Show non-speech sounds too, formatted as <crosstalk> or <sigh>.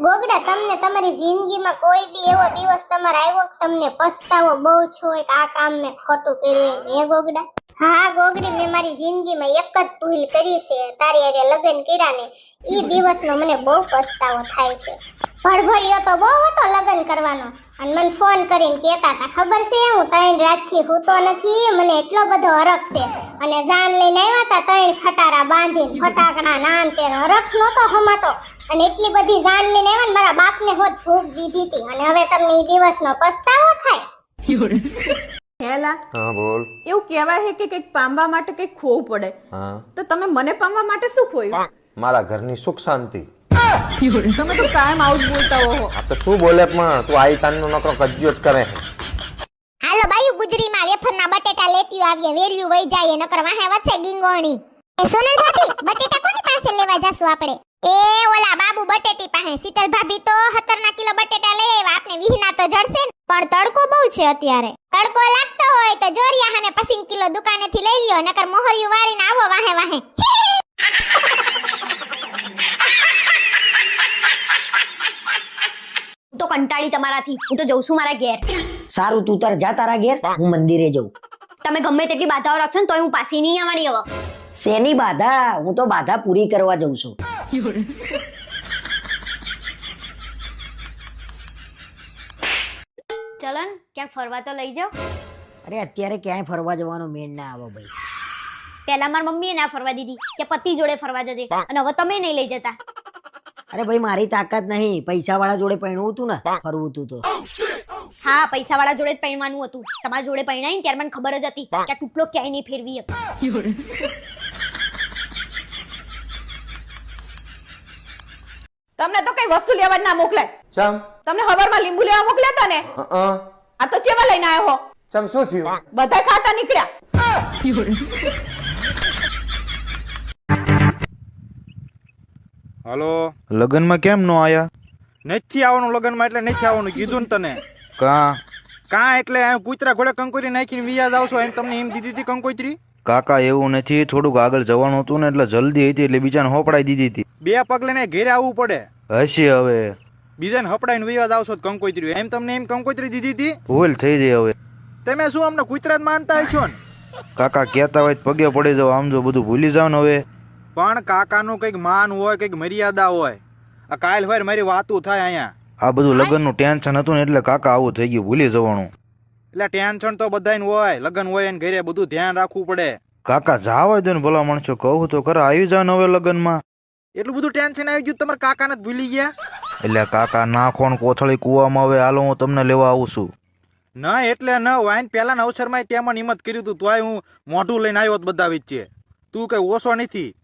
ગોગડા, તમને તમારી જિંદગીમાં કોઈ દી એવો દિવસ તમારે આવ્યો તમને પસ્તાવો બહુ છો કે આ કામ મેં ખોટું કર્યું હે ગોગડા? હા, ગોગડી, મેં મારી જિંદગીમાં એક જ ભૂલ કરી છે. તારી અરે લગ્ન કર્યા ને એ દિવસનો મને બહુ પસ્તાવો થાય છે. ભડભડિયો તો બહુ હતો લગ્ન કરવાનો. અને મને ફોન કરીને કહેતા હતા, ખબર છે હું ત્રણ રાતથી સૂતો નથી, મને એટલો બધો હરખ છે. અને જાન લઈને આવ્યા હતા ત્રણ ખટારા બાંધીને, ફટાકડા નાન તે હરખ નહોતો હમાતો. અને એટલી બધી જાન લઈને આવ્યા ને મારા બાપને હોત ભૂખ દીધી હતી. અને હવે તમને દિવસ દિવસનો પસ્તાવો થાય. હેલા હા બોલ. એવું કહેવાય છે કે કંઈક પામવા માટે કંઈક ખોવું પડે. હા. તો તમે મને પામવા માટે શું ખોયું? મારા ઘરની સુખ શાંતિ. તમે તો કાયમ આવું બોલતા હો. આ તો શું બોલે પણ? તું આઈ તાનનો નકરો કજ્યો જ કરે હાલો બાયુ ગુજરીમાં વેફરના બટેટા લેતી આવીએ. વેલ્યુ વઈ જાય નકર વાહે વચ્ચે ગીંગોણી. એ સોનલ ભાભી બટેટા કોની પાસે લેવા જાશું આપણે? એ ઓલા બાબુ બટેટી પાસે. શીતલ ભાભી તો 17 કિલો બટેટા લઈ આવ્યા. આપને વિહના તો જડશે ને. પણ તડકો બહુ છે અત્યારે. તડકો લાગતો હોય તો જોરિયા હામે પસીન કિલો દુકાનેથી લઈ લ્યો નકર મોહરિયું વારીને આવો વાહે વાહે. હું તો કંટાળી તમારાથી. હું તો જઉં છું મારા ઘેર. સારું તું તાર જા તારા ઘેર. હું મંદિરે જઉં. તમે ગમે તેટલી બાધાઓ રાખશો ને તોય હું પાછી નહીં આવવાની હવે. શેની બાધા? હું તો બાધા પૂરી કરવા જઉં છું. ચલો ને ક્યાંક ફરવા તો લઈ જાઓ. અરે અત્યારે ક્યાંય ફરવા જવાનો મેળ ના આવો ભાઈ. પહેલા માર મમ્મીએ ના ફરવા દીધી કે પતિ જોડે ફરવા જજે અને હવે તમે નહીં લઈ જતા. અરે ભાઈ મારી તાકાત નહીં. પૈસા વાળા જોડે પહેણવું હતું ને ફરવું હતું તો. હા પૈસા વાળા જોડે જ પહેરવાનું હતું. તમારા જોડે પહેણાય ને ત્યારે મને ખબર જ હતી કે આ ક્યાંય નહીં ફેરવી શકે. <laughs> તમને તો કઈ વસ્તુ લેવા જ ના મોકલે ચમ? તમને હવારમાં લીંબુ લેવા મોકલ્યા હતા ને? અ આ તો ચેવા લઈને આવ્યો હો? ચમ શું થયું? બધા ખાતા નીકળ્યા. હલો? લગનમાં કેમ નો આયા? નથી આવવાનું લગનમાં એટલે નથી આવવાનું કીધું ને તને. કા? કા એટલે કૂતરા ઘોડે કંકોરી નાખીને વિયાજ આવશો એમ તમને એમ દીધી હતી કંકોત્રી? કાકા એવું નથી. થોડુંક આગળ જવાનું હતું ને એટલે જલ્દી હતી એટલે બીજાને હોપડાઈ દીધી હતી. બે પગલે ને ઘેરે આવવું પડે. હસી હવે. બીજાને હપડાઈને વિવાદ આવશો તો કંકોત્રી એમ તમને એમ કંકોત્રી દીધી હતી? ભૂલ થઈ જઈ હવે. તમે શું અમને કૂતરા માનતા હશો ને? કાકા કહેતા હોય તો પગે પડી જાવ આમ જો બધું ભૂલી જાવ ને હવે. પણ કાકાનું કંઈક માન હોય કંઈક મર્યાદા હોય. આ કાલ હોય મારી વાતું થાય અહીંયા. આ બધું લગ્નનું ટેન્શન હતું ને એટલે કાકા આવું થઈ ગયું ભૂલી જવાનું. એટલે ટેન્શન તો બધાને હોય લગ્ન હોય એને ઘરે બધું ધ્યાન રાખવું પડે. કાકા જાવ દો ને ભલા માણસો કહું તો ખરા આવી જાવ હવે લગ્નમાં. એટલું બધું ટેન્શન આવી ગયું તમારા કાકાને જ ભૂલી ગયા. એટલે કાકા નાખો ને કોથળી કૂવામાં હવે હાલો હું તમને લેવા આવું છું. ના એટલે ન વાઈન પહેલાના અવસરમાં ત્યાં મને હિંમત કર્યું હતું તોય હું મોઢું લઈને આવ્યો બધા વચ્ચે. તું કઈ ઓછો નથી.